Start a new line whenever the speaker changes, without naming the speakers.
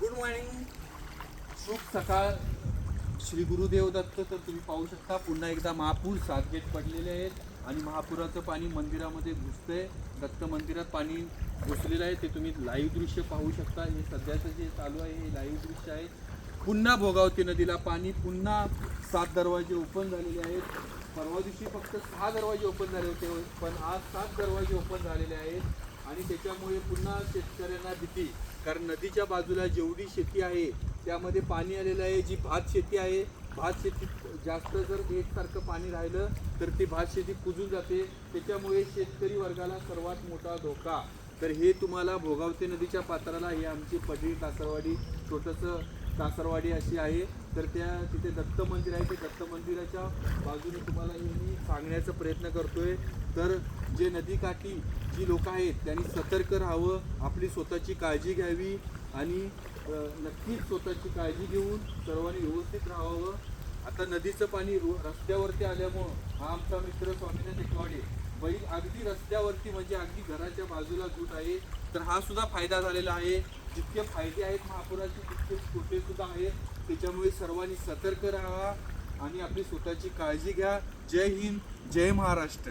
Good morning शुभ सकाळ. श्री गुरुदेव दत्त तर तुम्ही पाहू शकता पुन्हा एकदा महापूर सात गेट पडलेले आहेत आणि महापुराचं पाणी मंदिरामध्ये घुसतंय. दत्त मंदिरात पाणी घुसलेलं आहे ते तुम्ही लाईव्ह दृश्य पाहू शकता. हे सध्याचं जे चालू आहे हे लाईव्ह दृश्य आहे. पुन्हा भोगावती नदीला पाणी पुन्हा सात दरवाजे ओपन झालेले आहेत. परवा दिवशी फक्त सहा दरवाजे ओपन झाले होते पण आज सात दरवाजे ओपन झालेले आहेत. आणि त्याच्यामुळे पुन्हा शेतकऱ्यांना भीती. कारण नदीच्या बाजूला जेवढी शेती आहे त्यामध्ये पाणी आलेलं आहे जी भात शेती आहे भात शेतीत जास्त जर एकसारखं पाणी राहिलं तर ती भात शेती कुजून जाते. त्याच्यामुळे शेतकरी वर्गाला सर्वात मोठा धोका. तर हे तुम्हाला भोगावते नदीच्या पात्राला. हे आमची पडळी कासरवाडी छोटंसं कासरवाडी अशी आहे. तर त्या तिथे दत्त मंदिर आहे. ते दत्त मंदिराच्या बाजूने तुम्हाला हे मी सांगण्याचा प्रयत्न करतोय. तर जे नदीकाठी जी लोक आहेत त्यांनी सतर्क राहावं आपली स्वतःची काळजी घ्यावी आणि नक्कीच स्वतःची काळजी घेऊन सर्वांनी व्यवस्थित राहावं. आता नदीचं पाणी रो- रस्त्यावरती आल्यामुळं हा आमचा मित्र स्वामीनाथ एकवाडे बैल अगदी रस्त्यावरती म्हणजे अगदी घराच्या बाजूला दूध आहे तर हा सुद्धा फायदा झालेला आहे. जितके फायदे आहेत महापुराचे तितके तोटे सुद्धा आहेत. त्याच्यामुळे सर्वांनी सतर्क राहा आणि आपली स्वतःची काळजी घ्या. जय हिंद जय महाराष्ट्र.